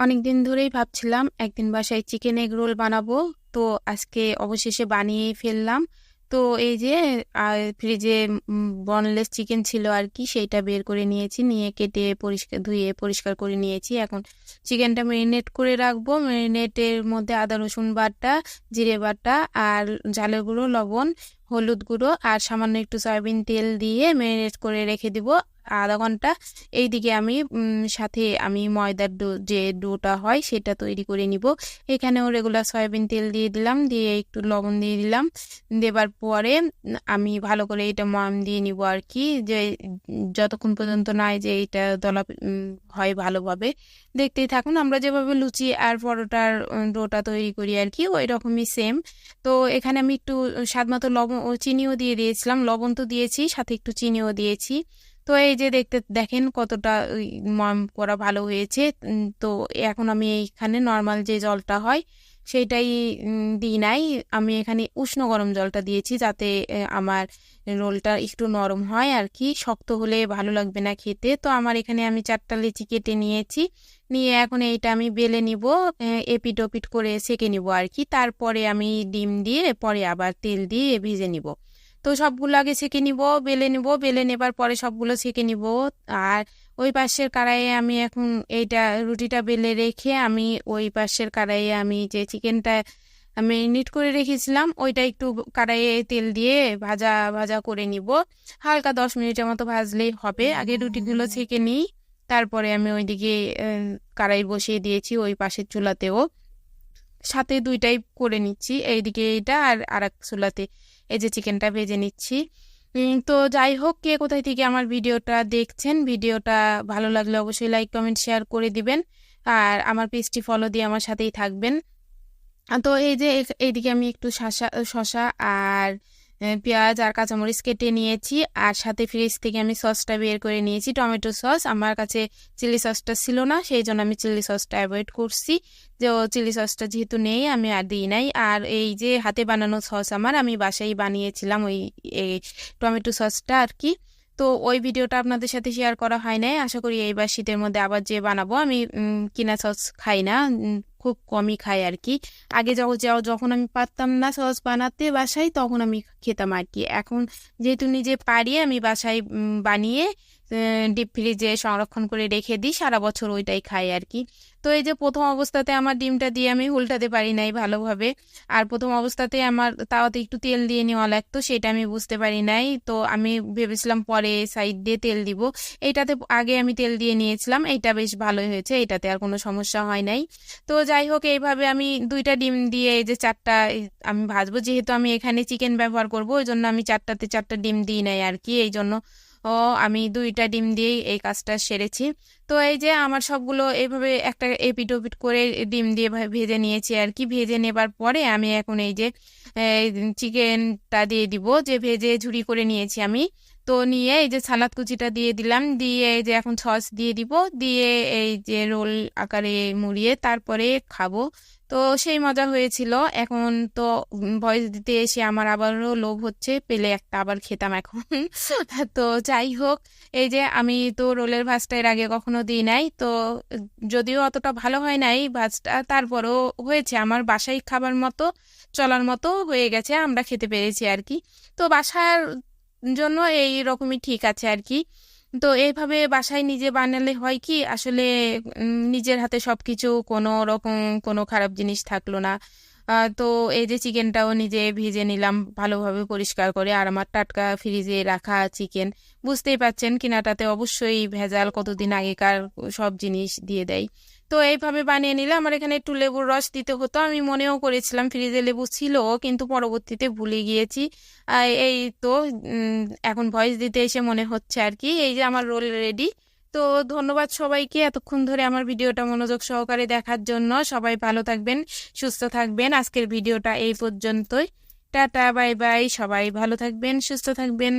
অনেকদিন ধরেই ভাবছিলাম একদিন বাসায় চিকেন এগ রোল বানাবো। তো আজকে অবশেষে বানিয়ে ফেললাম। তো এই যে ফ্রিজে বনলেস চিকেন ছিল আর কি, সেইটা বের করে নিয়েছি, নিয়ে কেটে পরিষ্কার, ধুয়ে পরিষ্কার করে নিয়েছি। এখন চিকেনটা ম্যারিনেট করে রাখব। ম্যারিনেটের মধ্যে আদা, রসুন বাটা, জিরে বাটা আর ঝালের গুঁড়ো, লবণ, হলুদ গুঁড়ো আর সামান্য একটু সয়াবিন তেল দিয়ে ম্যারিনেট করে রেখে দিব। আধা ঘণ্টা এইদিকে আমি সাথে আমি ময়দার ডো যে ডোটা হয় সেটা তৈরি করে নিব। এখানেও রেগুলার সয়াবিন তেল দিয়ে দিলাম, দিয়ে একটু লবণ দিয়ে দিলাম। দেবার পরে আমি ভালো করে এটা ময়াম দিয়ে নিব আর কি, যে, যতক্ষণ পর্যন্ত নাই যে এটা দলা হয় ভালোভাবে। দেখতেই থাকুন, আমরা যেভাবে লুচি আর পরোটার ডোটা তৈরি করি আর কি ওই রকমই সেম তো এখানে আমি একটু স্বাদ মতো লবণ চিনিও দিয়ে দিয়েছিলাম, লবণ তো দিয়েছি, সাথে একটু চিনিও দিয়েছি। তো এই যে দেখতে দেখেন কতটা ময়াম করা ভালো হয়েছে। তো এখন আমি এইখানে নর্মাল যে জলটা হয় সেইটাই উম, দিই নাই। আমি এখানে উষ্ণ গরম জলটা দিয়েছি যাতে আমার রোলটা একটু নরম হয় আর কি। শক্ত হলে ভালো লাগবে না খেতে। তো আমার এখানে আমি চারটা লিচি কেটে নিয়েছি। নিয়ে এখন এইটা আমি বেলে নিব এপিট ওপিট করে সেঁকে নিব আর কি। তারপরে আমি ডিম দিয়ে পরে আবার তেল দিয়ে ভেজে নিব। তো সবগুলো আগে সেঁকে নিব, বেলে নিব, বেলে নেবার পরে সবগুলো সেঁকে নিব। আর ওই পাশের কড়াইয়ে আমি এখন এইটা রুটিটা বেলে রেখে আমি ওই পাশের কড়াইয়ে আমি যে চিকেনটা ম্যারিনেট করে রেখেছিলাম, ওইটা একটু কড়াইয়ে তেল দিয়ে ভাজা ভাজা করে নিব। হালকা দশ মিনিটের মতো ভাজলেই হবে। আগে রুটিগুলো ছেঁকে নিই, তারপরে আমি ওইদিকে কড়াই বসিয়ে দিয়েছি ওই পাশের চুলাতেও। সাথে দুইটাই করে নিচ্ছি। এইদিকে এইটা আর আর এক চুলাতে এই যে চিকেনটা ভেজে নিচ্ছি। তো যাই হোক, কে কোথায় থেকে আমার ভিডিওটা দেখছেন, ভিডিওটা ভালো লাগলে অবশ্যই লাইক কমেন্ট শেয়ার করে দিবেন। আর আমার পেজটি ফলো দিয়ে আমার সাথেই থাকবেন। তো এই যে এইদিকে আমি একটু শশা শশা আর পেঁয়াজ আর কাঁচামরিচ কেটে নিয়েছি, আর সাথে ফ্রিজ থেকে আমি সসটা বের করে নিয়েছি। টমেটো সস আমার কাছে চিলি সসটা ছিল না, সেই জন্য আমি চিলি সসটা অ্যাভয়েড করছি। যে, ও চিলি সসটা যেহেতু নেই, আমি আর দিই নাই। আর এই যে, হাতে বানানো সস আমার, আমি বাসায় বানিয়েছিলাম ওই এই টমেটো সসটা আর কি। তো, ওই ভিডিওটা আপনাদের সাথে শেয়ার করা হয় নাই। আশা করি এইবার শীতের মধ্যে আবার যে বানাবো, আমি কিনা সস খাই না খুব কমই খাই আর কি আগে যখন যাও- যখন আমি পারতাম না সস বানাতে বাসায়, তখন আমি খেতাম আর কি এখন যেহেতু নিজে পারি, আমি বাসায় বানিয়ে ডিপ ফ্রিজে সংরক্ষণ করে রেখে দিই, সারা বছর ওইটাই খাই আর কি তো এই যে প্রথম অবস্থাতে আমার ডিমটা দিয়ে আমি উল্টাতে পারি নাই ভালোভাবে, আর প্রথম অবস্থাতে আমার তাওয়াতে একটু তেল দিয়ে নেওয়া লাগতো, সেটা আমি বুঝতে পারি নাই। তো আমি ভেবেছিলাম পরে সাইড দিয়ে তেল দিব। এইটাতে আগে আমি তেল দিয়ে নিয়েছিলাম, এইটা বেশ ভালোই হয়েছে এটাতে আর কোনো সমস্যা হয় নাই। তো যাই হোক, এইভাবে আমি দুইটা ডিম দিয়ে এই যে চারটা আমি ভাজবো। যেহেতু আমি এখানে চিকেন ব্যবহার করব, ওই জন্য আমি চারটাতে চারটা ডিম দিই নাই আর কি এই জন্য ও, আমি দুইটা ডিম দিয়েই এই কাজটা সেরেছি। তো এই যে আমার সবগুলো এইভাবে একটা এপিট ওপিট করে ডিম দিয়ে ভেজে নিয়েছি আর কি। ভেজে নেবার পরে আমি এখন এই যে চিকেনটা দিয়ে দিব, যে ভেজে ঝুড়ি করে নিয়েছি আমি। তো নিয়ে এই যে সালাদ কুচিটা দিয়ে দিলাম, দিয়ে এই যে এখন সস দিয়ে দিব, দিয়ে এই যে রোল আকারে মুড়িয়ে তারপরে খাব। তো সেই মজা হয়েছিল। এখন তো ভয়েস দিতে এসে আমার আবারও লোভ হচ্ছে, পেলে একটা আবার খেতাম এখন। তো যাই হোক, এই যে আমি তো রোলের ভাজটা এর আগে কখনো দিই নাই, তো যদিও অতটা ভালো হয় নাই, ভাজটা তারপরও হয়েছে। আমার বাসায় খাবার মতো, চলার মতো হয়ে গেছে, আমরা খেতে পেরেছি আর কি। তো বাসার জন্য এই রকমই ঠিক আছে আর কি তো এইভাবে বাসায় নিজে বানালে হয় কি, আসলে নিজের হাতে সবকিছু কোনো রকম কোনো খারাপ জিনিস থাকল না। তো এই যে চিকেনটাও নিজে ভেজে নিলাম, ভালোভাবে পরিষ্কার করে, আর আমার টাটকা ফ্রিজে রাখা চিকেন, বুঝতেই পাচ্ছেন কিনাটাতে অবশ্যই ভেজাল কতদিন আগেকার সব জিনিস দিয়ে দেয়। তো এইভাবে বানিয়ে নিলে আমার এখানে একটু লেবুর রস দিতে হতো। আমি মনেও করেছিলাম ফ্রিজে লেবু ছিল, কিন্তু পরবর্তীতে ভুলে গিয়েছি। এই তো এখন ভয়েস দিতে এসে মনে হচ্ছে আর কি, এই যে আমার রোল রেডি তো ধন্যবাদ সবাইকে এতক্ষণ ধরে আমার ভিডিওটা মনোযোগ সহকারে দেখার জন্য। সবাই ভালো থাকবেন, সুস্থ থাকবেন। আজকের ভিডিওটা এই পর্যন্তই। টাটা বাই বাই সবাই ভালো থাকবেন, সুস্থ থাকবেন।